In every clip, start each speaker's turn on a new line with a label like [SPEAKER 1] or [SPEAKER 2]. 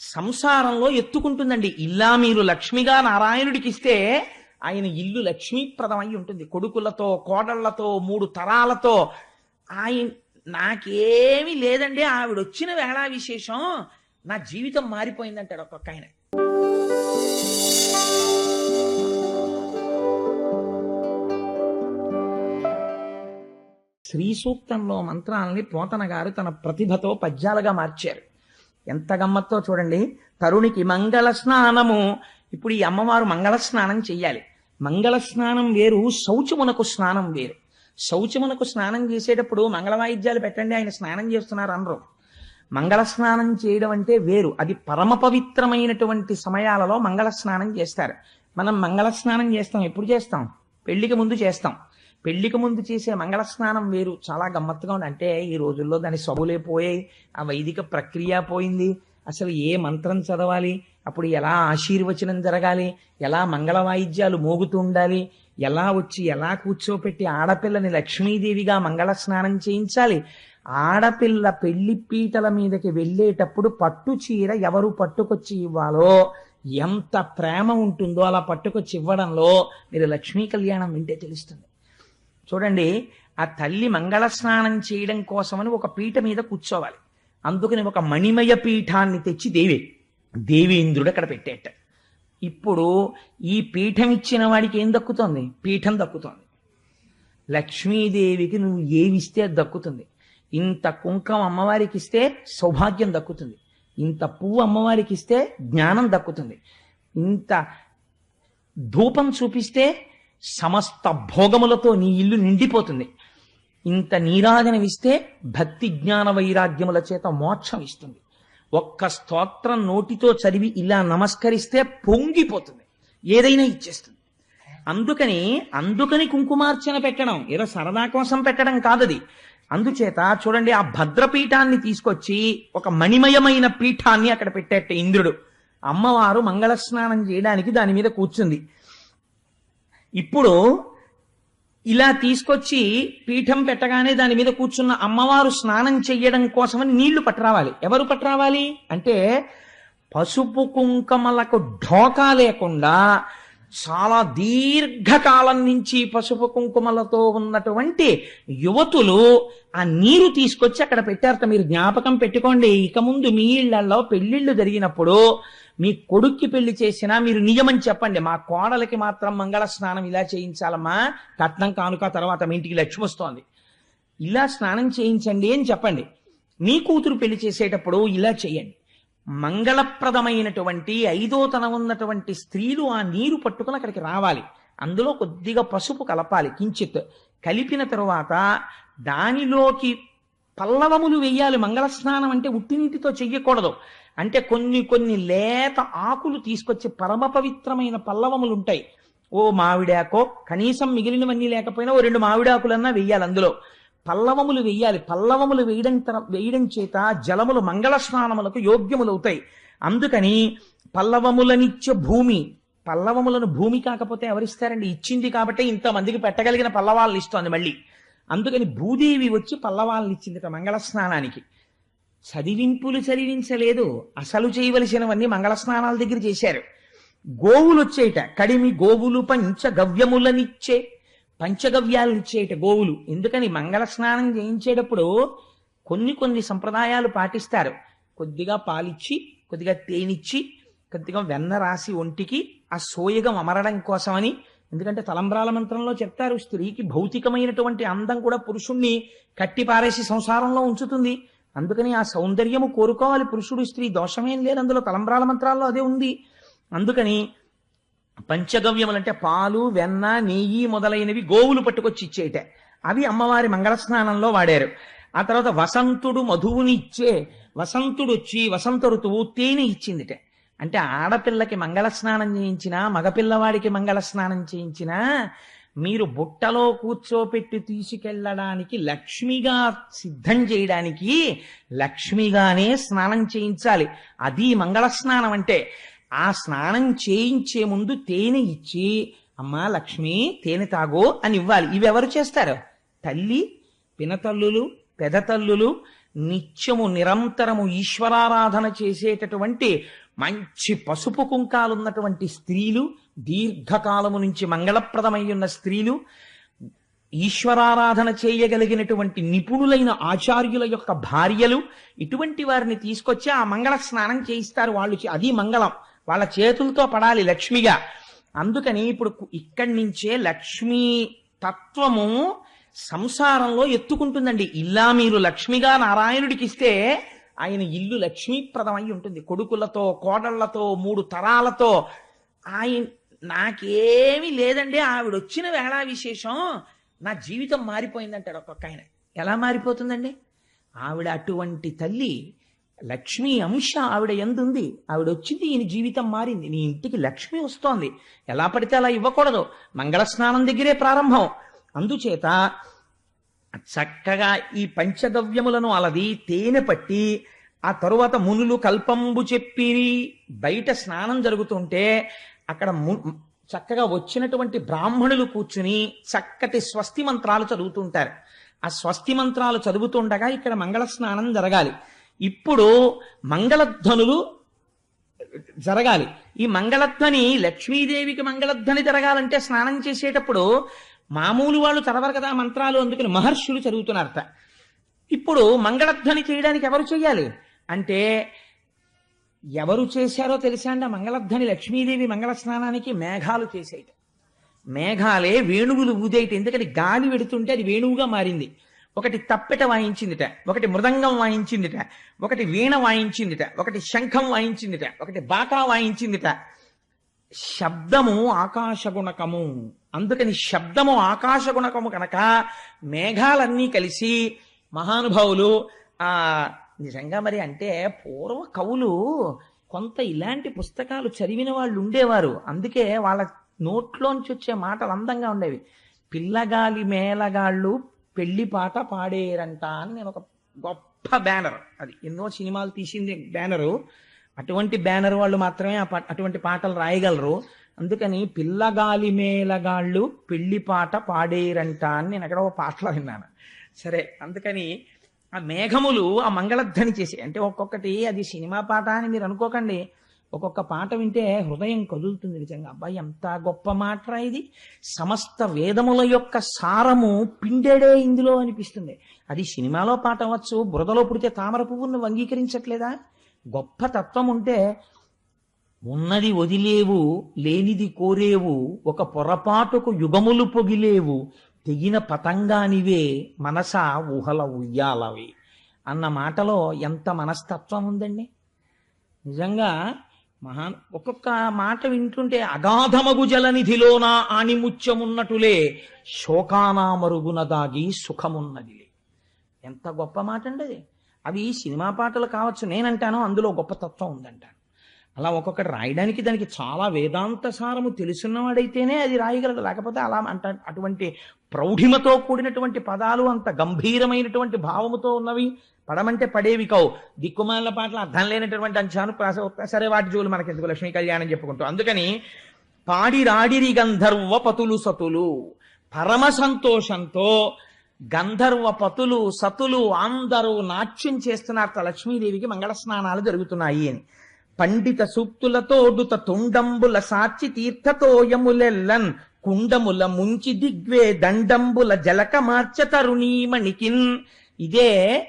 [SPEAKER 1] సంసారంలో ఎత్తుకుంటుందండి. ఇలా మీరు లక్ష్మిగా నారాయణుడికి ఇస్తే ఆయన ఇల్లు లక్ష్మీప్రదమై ఉంటుంది. కొడుకులతో కోడళ్ళతో మూడు తరాలతో. ఆయన నాకేమీ లేదండి. ఆవిడ వచ్చిన వేళ విశేషం నా జీవితం మారిపోయిందంటాడు ఒక్కొక్క ఆయన శ్రీ సూక్తంలో మంత్రాలని పోతన గారు తన ప్రతిభతో పద్యాలుగా మార్చారు. ఎంత గమ్మత్తో చూడండి. తరుణికి మంగళ స్నానము. ఇప్పుడు ఈ అమ్మవారు మంగళ స్నానం చెయ్యాలి. మంగళ స్నానం వేరు శౌచమునకు స్నానం వేరు. శౌచమునకు స్నానం చేసేటప్పుడు మంగళ వాయిద్యాలు పెట్టండి ఆయన స్నానం చేస్తున్నారు అనరు మంగళ స్నానం చేయడం అంటే వేరు. అది పరమ పవిత్రమైనటువంటి సమయాలలో మంగళ స్నానం చేస్తారు. మనం మంగళ స్నానం చేస్తాం. ఎప్పుడు చేస్తాం? పెళ్ళికి ముందు చేస్తాం. పెళ్ళికి ముందు చేసే మంగళ స్నానం వేరు. చాలా గమ్మత్తుగా ఉంది. అంటే ఈ రోజుల్లో దాని సబులే పోయాయి ఆ వైదిక ప్రక్రియ పోయింది. అసలు ఏ మంత్రం చదవాలి? అప్పుడు ఎలా ఆశీర్వచనం జరగాలి? ఎలా మంగళ వాయిద్యాలు మోగుతూ ఉండాలి? ఎలా వచ్చి ఎలా కూర్చోపెట్టి ఆడపిల్లని లక్ష్మీదేవిగా మంగళ స్నానం చేయించాలి? ఆడపిల్ల పెళ్ళి పీటల మీదకి వెళ్ళేటప్పుడు పట్టు చీర ఎవరు పట్టుకొచ్చి ఇవ్వాలో? ఎంత ప్రేమ ఉంటుందో అలా పట్టుకొచ్చి ఇవ్వడంలో మీరు లక్ష్మీ కళ్యాణం వింటే తెలుస్తుంది. చూడండి ఆ తల్లి మంగళ స్నానం చేయడం కోసమని ఒక పీట మీద కూర్చోవాలి. అందుకని ఒక మణిమయ పీఠాన్ని తెచ్చి దేవి దేవేంద్రుడు అక్కడ పెట్టేట. ఇప్పుడు ఈ పీఠం ఇచ్చిన వాడికి ఏం దక్కుతోంది? పీఠం దక్కుతోంది. లక్ష్మీదేవికి నువ్వు ఏవిస్తే అది దక్కుతుంది. ఇంత కుంకం అమ్మవారికి ఇస్తే సౌభాగ్యం దక్కుతుంది. ఇంత పువ్వు అమ్మవారికి ఇస్తే జ్ఞానం దక్కుతుంది. ఇంత ధూపం చూపిస్తే సమస్త భోగములతో నీ ఇల్లు నిండిపోతుంది. ఇంత నీరాజనమిస్తే భక్తి జ్ఞాన వైరాగ్యముల చేత మోక్షం ఇస్తుంది ఒక్క స్తోత్రం నోటితో చదివి ఇలా నమస్కరిస్తే పొంగిపోతుంది. ఏదైనా ఇచ్చేస్తుంది. అందుకని అందుకని కుంకుమార్చన పెట్టడం ఏదో సరదా కోసం పెట్టడం కాదది. అందుచేత చూడండి ఆ భద్రపీఠాన్ని తీసుకొచ్చి ఒక మణిమయమైన పీఠాన్ని అక్కడ పెట్టేట ఇంద్రుడు. అమ్మవారు మంగళ స్నానం చేయడానికి దాని మీద కూర్చుంది. ఇప్పుడు ఇలా తీసుకొచ్చి పీఠం పెట్టగానే దాని మీద కూర్చున్న అమ్మవారు స్నానం చెయ్యడం కోసమని నీళ్ళు పట్టరావాలి. ఎవరు పట్టరావాలి? అంటే పసుపు కుంకుమలకు ఢోకా లేకుండా చాలా దీర్ఘకాలం నుంచి పసుపు కుంకుమలతో ఉన్నటువంటి యువతులు ఆ నీరు తీసుకొచ్చి అక్కడ పెట్టారట. మీరు జ్ఞాపకం పెట్టుకోండి. ఇక ముందు మీ ఇళ్ళలో పెళ్ళిళ్ళు జరిగినప్పుడు మీ కొడుక్కి పెళ్ళి చేసినా మీరు నిజమని చెప్పండి. మా కోడలకి మాత్రం మంగళ స్నానం ఇలా చేయించాలమ్మా. కట్నం కానుక తర్వాత మీ ఇంటికి లక్ష్మి వస్తోంది. ఇలా స్నానం చేయించండి అని చెప్పండి. మీ కూతురు పెళ్ళి చేసేటప్పుడు ఇలా చేయండి. మంగళప్రదమైనటువంటి ఐదోతనం ఉన్నటువంటి స్త్రీలు ఆ నీరు పట్టుకుని అక్కడికి రావాలి. అందులో కొద్దిగా పసుపు కలపాలి కించిత్. కలిపిన తరువాత దానిలోకి పల్లవములు వెయ్యాలి మంగళ స్నానం అంటే ఉట్టి నీటితో చెయ్యకూడదు. అంటే కొన్ని కొన్ని లేత ఆకులు తీసుకొచ్చి పరమ పవిత్రమైన పల్లవములు ఉంటాయి. ఓ మావిడాకో కనీసం మిగిలినవన్నీ లేకపోయినా ఓ రెండు మావిడాకులన్నా వెయ్యాలి అందులో. పల్లవములు వెయ్యాలి పల్లవములు వేయడం తర- వేయడం చేత జలములు మంగళ స్నానములకు యోగ్యములు అవుతాయి అందుకని పల్లవములనిచ్చే భూమి పల్లవములను భూమి కాకపోతే ఎవరిస్తారండి? ఇచ్చింది కాబట్టి ఇంతమందికి పెట్టగలిగిన పల్లవాలను ఇస్తోంది మళ్ళీ. అందుకని భూదేవి వచ్చి పల్లవాలను ఇచ్చింది మంగళ స్నానానికి చదివింపులు చదివించలేదు అసలు చేయవలసినవన్నీ మంగళ స్నానాల దగ్గర చేశారు. గోవులు వచ్చేట కడిమి గోవులు పంచగవ్యములనిచ్చే పంచగవ్యాలనిచ్చేట గోవులు. ఎందుకని మంగళ స్నానం చేయించేటప్పుడు కొన్ని కొన్ని సంప్రదాయాలు పాటిస్తారు. కొద్దిగా పాలిచ్చి కొద్దిగా తేనిచ్చి కొద్దిగా వెన్న రాసి ఒంటికి ఆ సోయగం అమరడం కోసమని ఎందుకంటే తలంబ్రాల మంత్రంలో చెప్తారు స్త్రీకి భౌతికమైనటువంటి అందం కూడా పురుషుణ్ణి కట్టి పారేసి సంసారంలో ఉంచుతుంది. అందుకని ఆ సౌందర్యము కోరుకోవాలి. పురుషుడు స్త్రీ దోషమేం లేదు. అందులో తలంబ్రాల మంత్రాల్లో అదే ఉంది. అందుకని పంచగవ్యములు అంటే పాలు వెన్న నెయ్యి మొదలైనవి గోవులు పట్టుకొచ్చి ఇచ్చేట అవి అమ్మవారి మంగళ స్నానంలో వాడారు. ఆ తర్వాత వసంతుడు మధువుని ఇచ్చే వసంతుడు వచ్చి వసంత ఋతువు తేనె ఇచ్చిందిటే. అంటే ఆడపిల్లకి మంగళ స్నానం చేయించినా మగపిల్లవాడికి మంగళ స్నానం చేయించినా మీరు బుట్టలో కూర్చోపెట్టి తీసుకెళ్ళడానికి లక్ష్మిగా సిద్ధం చేయడానికి లక్ష్మిగానే స్నానం చేయించాలి. అది మంగళ స్నానం అంటే ఆ స్నానం చేయించే ముందు తేనె ఇచ్చి అమ్మా లక్ష్మి తేనె తాగో అని ఇవ్వాలి. ఇవి ఎవరు చేస్తారు? తల్లి పినతల్లులు పెదతల్లులు నిత్యము నిరంతరము ఈశ్వరారాధన చేసేటటువంటి మంచి పసుపు కుంకాలున్నటువంటి స్త్రీలు దీర్ఘకాలము నుంచి మంగళప్రదమై ఉన్న స్త్రీలు ఈశ్వరారాధన చేయగలిగినటువంటి నిపుణులైన ఆచార్యుల యొక్క భార్యలు ఇటువంటి వారిని తీసుకొచ్చి ఆ మంగళ స్నానం చేయిస్తారు. వాళ్ళు అది మంగళం. వాళ్ళ చేతులతో పడాలి లక్ష్మిగా. అందుకని ఇప్పుడు ఇక్కడి నుంచే లక్ష్మీ తత్వము సంసారంలో ఎత్తుకుంటుందండి. ఇలా మీరు లక్ష్మిగా నారాయణుడికి ఇస్తే ఆయన ఇల్లు లక్ష్మీప్రదమై ఉంటుంది. కొడుకులతో కోడళ్ళతో మూడు తరాలతో. ఆయన నాకేమీ లేదండి. ఆవిడ వచ్చిన వేళ విశేషం నా జీవితం మారిపోయిందంటాడు ఒక్కొక్క ఆయన. ఎలా మారిపోతుందండి? ఆవిడ అటువంటి తల్లి లక్ష్మీ అంశ ఆవిడ ఎందుంది? ఆవిడ వచ్చింది ఈయన జీవితం మారింది. నీ ఇంటికి లక్ష్మి వస్తోంది. ఎలా పడితే అలా ఇవ్వకూడదు. మంగళ స్నానం దగ్గరే ప్రారంభం. అందుచేత చక్కగా ఈ పంచగవ్యములను అలది తేనె పట్టి ఆ తరువాత మునులు కల్పంబు చెప్పి బయట స్నానం జరుగుతుంటే అక్కడ ము- చక్కగా వచ్చినటువంటి బ్రాహ్మణులు కూర్చుని చక్కటి స్వస్తి మంత్రాలు చదువుతుంటారు. ఆ స్వస్తి మంత్రాలు చదువుతుండగా ఇక్కడ మంగళ స్నానం జరగాలి. ఇప్పుడు మంగళధ్వనులు జరగాలి. ఈ మంగళధ్వని లక్ష్మీదేవికి మంగళధ్వని జరగాలంటే స్నానం చేసేటప్పుడు మామూలు వాళ్ళు చదవరు కదా మంత్రాలు అందుకని మహర్షులు చదువుతున్నారట. ఇప్పుడు మంగళధ్వని చేయడానికి ఎవరు చేయాలి? అంటే ఎవరు చేశారో తెలుసా అండి? మంగళధ్వని లక్ష్మీదేవి మంగళ స్నానానికి మేఘాలు చేసేట మేఘాలే వేణువులు ఊదేయట. ఎందుకంటే గాలి వెడుతుంటే అది వేణువుగా మారింది. ఒకటి తప్పెట వాయించిందిట ఒకటి మృదంగం వాయించిందిట ఒకటి వీణ వాయించిందిట ఒకటి శంఖం వాయించిందిట ఒకటి బాకా వాయించిందిట. శబ్దము ఆకాశగుణకము. అందుకని శబ్దము ఆకాశగుణకము కనుక మేఘాలన్నీ కలిసి మహానుభావులు ఆ నిజంగా మరి అంటే పూర్వ కవులు కొంత ఇలాంటి పుస్తకాలు చదివిన వాళ్ళు ఉండేవారు. అందుకే వాళ్ళ నోట్లోంచి వచ్చే మాటలు అందంగా ఉండేవి. పిల్లగాలి మేళగాళ్ళు పెళ్ళి పాట పాడేరంట అని నేను ఒక గొప్ప బ్యానర్. అది ఎన్నో సినిమాలు తీసింది బ్యానరు. అటువంటి బ్యానర్ వాళ్ళు మాత్రమే ఆ అటువంటి పాటలు రాయగలరు. అందుకని పిల్లగాలి మేళగాళ్ళు పెళ్ళి పాట పాడేరంట అని నేను అక్కడ ఒక పాటలో విన్నాను. సరే అందుకని ఆ మేఘములు ఆ మంగళధ్వని చేసి అంటే ఒక్కొక్కటి అది సినిమా పాట అని మీరు అనుకోకండి. ఒక్కొక్క పాట వింటే హృదయం కదులుతుంది నిజంగా. అబ్బాయి ఎంత గొప్ప మాట ఇది. సమస్త వేదముల యొక్క సారము పిండేడే ఇందులో అనిపిస్తుంది. అది సినిమాలో పాట అవ్వచ్చు బురదలో పుడితే తామర పువ్వును అంగీకరించట్లేదా గొప్ప తత్వం ఉంటే ఉన్నది వదిలేవు లేనిది కోరేవు ఒక పొరపాటుకు యుగములు పొగిలేవు తెగిన పతంగానివే మనస ఊహల ఉయ్యాలవి అన్న మాటలో ఎంత మనస్తత్వం ఉందండి? నిజంగా మహా ఒక్కొక్క మాట వింటుంటే అగాధమగు జలనిధిలోన ఆణిముత్యమున్నటులే శోకానా మరుగున దాగి సుఖమున్నదిలే. ఎంత గొప్ప మాట అండి అది అవి సినిమా పాటలు కావచ్చు నేనంటాను అందులో గొప్ప తత్వం ఉందంటాను. అలా ఒక్కొక్కటి రాయడానికి దానికి చాలా వేదాంత సారము తెలుసున్నవాడైతేనే అది రాయగలడు. లేకపోతే అలా అంట అటువంటి ప్రౌఢిమతో కూడినటువంటి పదాలు అంత గంభీరమైనటువంటి భావముతో ఉన్నవి పడమంటే పడేవి కావు. దిక్కుమాల పాటలు అర్థం లేనటువంటి అంశాను ప్రాస సరే వాటి జోలు మనకెందుకు లక్ష్మీ కళ్యాణం చెప్పుకుంటూ. అందుకని పాడిరాడిరి గంధర్వ పతులు సతులు పరమ సంతోషంతో గంధర్వ పతులు సతులు అందరూ నాట్యం చేస్తున్నారు. లక్ష్మీదేవికి మంగళ స్నానాలు జరుగుతున్నాయి అని. పండిత సూక్తులతోడుత తుండంబుల సాచి తీర్థతోయములెల్లన్ కుండముల ముంచి దిగ్వే దండంబుల జలక మార్చ తరుణీమణికిన్. ఇదే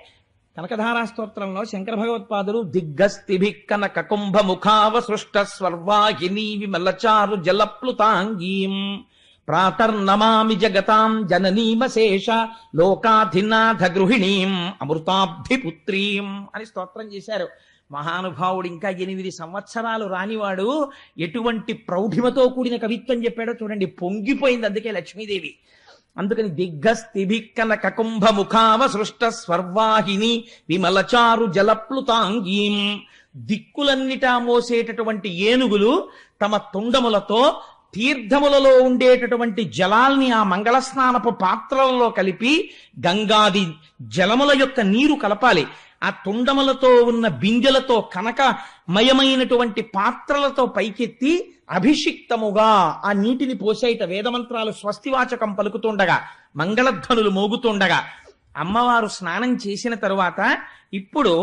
[SPEAKER 1] కనకధారా స్తోత్రంలో శంకర భగవత్పాదులు దిగ్గస్థిభి కనక కుంభ ముఖావ సృష్ట స్వర్వాహిని విమలచారు జలప్లుతాంగీం. ప్రాతర్నమామి జగతాం జననీమశేష లోకాధినాథ గృహిణీం అమృతాబ్ధిపుత్రీం అని స్తోత్రం చేశారు. మహానుభావుడు ఇంకా ఎనిమిది సంవత్సరాలు రానివాడు ఎటువంటి ప్రౌఢిమతో కూడిన కవిత్వం చెప్పాడో చూడండి పొంగిపోయింది అందుకే లక్ష్మీదేవి. అందుకని దిగ్గస్థిభిక్కన కకుంభ ముఖావ సృష్ట స్వర్వాహిని విమలచారు జలప్లుతాంగీం. దిక్కులన్నిటా మోసేటటువంటి ఏనుగులు తమ తుండములతో తీర్థములలో ఉండేటటువంటి జలాల్ని ఆ మంగళస్నానపు పాత్రలలో కలిపి గంగాది జలముల యొక్క నీరు కలపాలి. ఆ తుండములతో ఉన్న బిందెలతో కనకమయమైనటువంటి పాత్రలతో పైకెత్తి అభిషిక్తముగా ఆ నీటిని పోసేట వేదమంత్రాలు స్వస్తివాచకం పలుకుతుండగా మంగళధ్వనులు మోగుతుండగా అమ్మవారు స్నానం చేసిన తరువాత ఇప్పుడు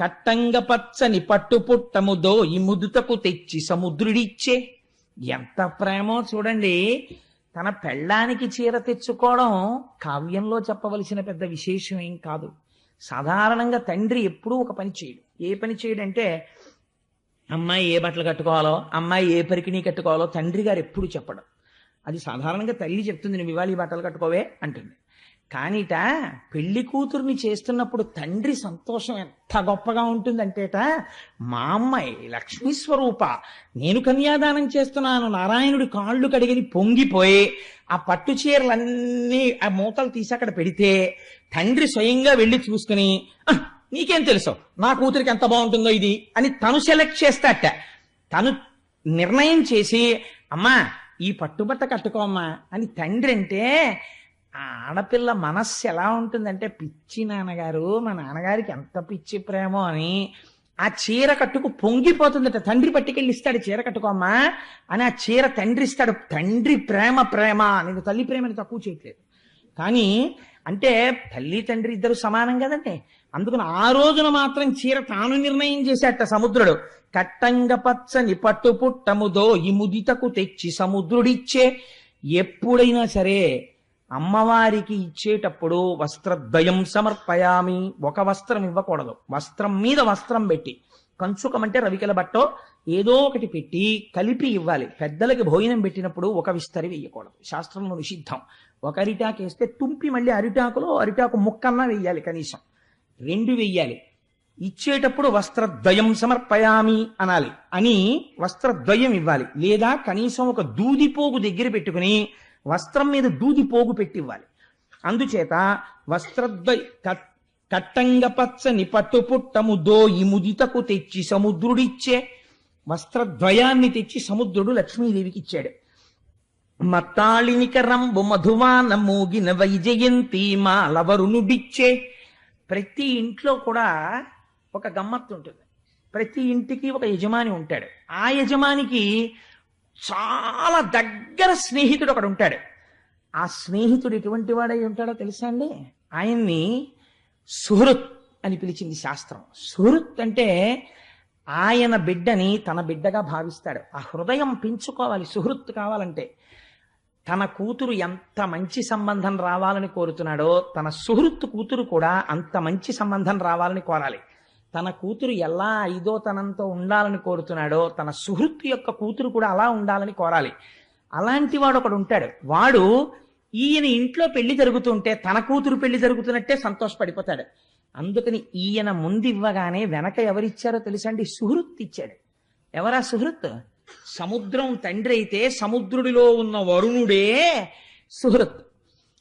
[SPEAKER 1] కట్టంగ పచ్చని పట్టు పుట్టముదో ఈ ముదుతకు తెచ్చి సముద్రుడిచ్చే ఎంత ప్రేమో చూడండి. తన పెళ్ళానికి చీర తెచ్చుకోవడం కావ్యంలో చెప్పవలసిన పెద్ద విశేషం ఏం కాదు. సాధారణంగా తండ్రి ఎప్పుడూ ఒక పని చేయడు. ఏ పని చేయడంటే అమ్మాయి ఏ బట్టలు కట్టుకోవాలో అమ్మాయి ఏ పరికిణీ కట్టుకోవాలో తండ్రి గారు ఎప్పుడు చెప్పడం. అది సాధారణంగా తల్లి చెప్తుంది నువ్వు ఇవాళ ఈ బట్టలు కట్టుకోవే అంటుంది. కానీట పెళ్ళి కూతుర్ని చేస్తున్నప్పుడు తండ్రి సంతోషం ఎంత గొప్పగా ఉంటుందంటేట మా అమ్మాయి లక్ష్మీ స్వరూప నేను కన్యాదానం చేస్తున్నాను నారాయణుడి కాళ్ళు కడిగిని పొంగిపోయి ఆ పట్టు చీరలన్నీ ఆ మూతలు తీసి అక్కడ పెడితే తండ్రి స్వయంగా వెళ్ళి చూసుకుని నీకేం తెలుసు? నా కూతురికి ఎంత బాగుంటుందో ఇది? అని తను సెలెక్ట్ చేస్తాట తను నిర్ణయం చేసి అమ్మా ఈ పట్టుబట్ట కట్టుకోమ్మా అని తండ్రి అంటే ఆ ఆడపిల్ల మనస్సు ఎలా ఉంటుందంటే పిచ్చి నాన్నగారు మా నాన్నగారికి ఎంత పిచ్చి ప్రేమో అని ఆ చీర కట్టుకు పొంగిపోతుందట. తండ్రి పట్టుకెళ్ళి ఇస్తాడు చీర కట్టుకోమ్మా అని ఆ చీర తండ్రి ఇస్తాడు. తండ్రి ప్రేమ ప్రేమ నేను తల్లి ప్రేమని తక్కువ చేయట్లేదు. కానీ అంటే తల్లి తండ్రి ఇద్దరు సమానం కదండి. అందుకని ఆ రోజున మాత్రం చీర తాను నిర్ణయం చేశాట సముద్రుడు. కట్టంగ పచ్చని పట్టు పుట్టముదో ఈ ముదితకు తెచ్చి సముద్రుడిచ్చే. ఎప్పుడైనా సరే అమ్మవారికి ఇచ్చేటప్పుడు వస్త్రద్వయం సమర్పయామి. ఒక వస్త్రం ఇవ్వకూడదు. వస్త్రం మీద వస్త్రం పెట్టి కంచుకమంటే రవికల బట్టో ఏదో ఒకటి పెట్టి కలిపి ఇవ్వాలి. పెద్దలకి భోజనం పెట్టినప్పుడు ఒక విస్తరి వేయకూడదు. శాస్త్రంలో నిషిద్ధం. ఒక అరిటాకు వేస్తే తుంపి మళ్ళీ అరిటాకులో అరిటాకు ముక్కన్నా వెయ్యాలి కనీసం. రెండు వెయ్యాలి ఇచ్చేటప్పుడు వస్త్రద్వయం సమర్పయామి అనాలి. అని వస్త్రద్వయం ఇవ్వాలి. లేదా కనీసం ఒక దూదిపోగు దగ్గర పెట్టుకుని వస్త్రం మీద దూది పోగు పెట్టి ఇవ్వాలి అందుచేత వస్త్రద్వయ కట్- కట్టంగ పచ్చని పట్టు పుట్టము దోయి ముదితకు తెచ్చి సముద్రుడిచ్చే వస్త్రద్వయాన్ని తెచ్చి సముద్రుడు లక్ష్మీదేవికి ఇచ్చాడు. మత్తాళినికరంబు మధువాన మూగిన వైజయంతి మాలవరునుడిచ్చే ప్రతి ఇంట్లో కూడా ఒక గమ్మత్తు ఉంటుంది. ప్రతి ఇంటికి ఒక యజమాని ఉంటాడు. ఆ యజమానికి చాలా దగ్గర స్నేహితుడు ఒకడు ఉంటాడు. ఆ స్నేహితుడు ఎటువంటి వాడై ఉంటాడో తెలుసా అండి? ఆయన్ని సుహృత్ అని పిలిచింది శాస్త్రం. సుహృత్ అంటే ఆయన బిడ్డని తన బిడ్డగా భావిస్తాడు. ఆ హృదయం పెంచుకోవాలి. సుహృత్ కావాలంటే తన కూతురు ఎంత మంచి సంబంధం రావాలని కోరుతున్నాడో తన సుహృత్తు కూతురు కూడా అంత మంచి సంబంధం రావాలని కోరాలి. తన కూతురు ఎలా ఐదో తనంతో ఉండాలని కోరుతున్నాడో తన సుహృత్తు యొక్క కూతురు కూడా అలా ఉండాలని కోరాలి. అలాంటి వాడు ఒకడు ఉంటాడు. వాడు ఈయన ఇంట్లో పెళ్ళి జరుగుతుంటే తన కూతురు పెళ్ళి జరుగుతున్నట్టే సంతోషపడిపోతాడు. అందుకని ఈయన ముందు ఇవ్వగానే వెనక ఎవరిచ్చారో తెలుసండి? సుహృత్ ఇచ్చాడు. ఎవరా సుహృత్ సముద్రం తండ్రి అయితే సముద్రుడిలో ఉన్న వరుణుడే సుహృత్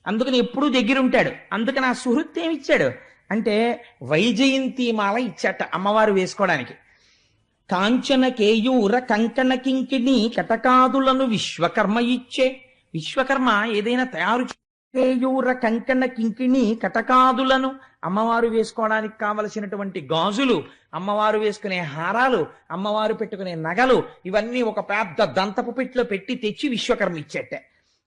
[SPEAKER 1] అందుకని ఎప్పుడూ దగ్గరుంటాడు. అందుకని ఆ సుహృత్ ఏమిచ్చాడు? అంటే వైజయంతి మాల ఇచ్చాట అమ్మవారు వేసుకోవడానికి. కాంచన కేయూర కంకణ కింకిణి కటకాదులను విశ్వకర్మ ఇచ్చే. విశ్వకర్మ ఏదైనా తయారు కేయూర కంకణ కింకిణి కటకాదులను అమ్మవారు వేసుకోవడానికి కావలసినటువంటి గాజులు అమ్మవారు వేసుకునే హారాలు అమ్మవారు పెట్టుకునే నగలు ఇవన్నీ ఒక పెద్ద దంతపు పెట్టిలో పెట్టి తెచ్చి విశ్వకర్మ ఇచ్చేట్టే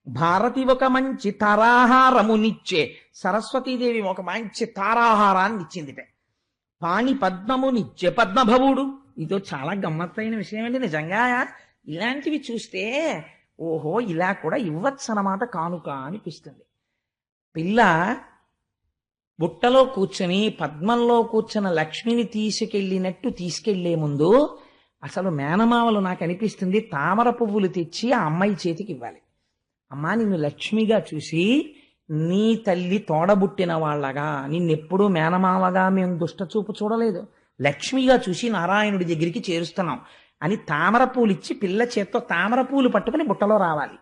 [SPEAKER 1] భారతి ఒక మంచి తారాహారమునిచ్చే సరస్వతీదేవి ఒక మంచి తారాహారాన్ని ఇచ్చిందిట పాణి పద్మమునిచ్చే పద్మభవుడు. ఇదో చాలా గమ్మత్తైన విషయం అండి నిజంగా. ఇలాంటివి చూస్తే ఓహో ఇలా కూడా ఇవ్వచ్చు అన్నమాట కానుక అనిపిస్తుంది. పిల్ల బుట్టలో కూర్చొని పద్మంలో కూర్చున్న లక్ష్మిని తీసుకెళ్ళినట్టు తీసుకెళ్ళే ముందు అసలు మేనమావలు నాకు అనిపిస్తుంది తామర పువ్వులు తెచ్చి ఆ అమ్మాయి చేతికి ఇవ్వాలి అమ్మా నిన్ను లక్ష్మిగా చూసి నీ తల్లి తోడబుట్టిన వాళ్ళగా నిన్నెప్పుడూ మేనమావగా మేము దుష్టచూపు చూడలేదు. లక్ష్మిగా చూసి నారాయణుడి దగ్గరికి చేరుస్తున్నాం అని తామర పూలు ఇచ్చి పిల్ల చేత్తో తామర పూలు పట్టుకుని బుట్టలో రావాలి.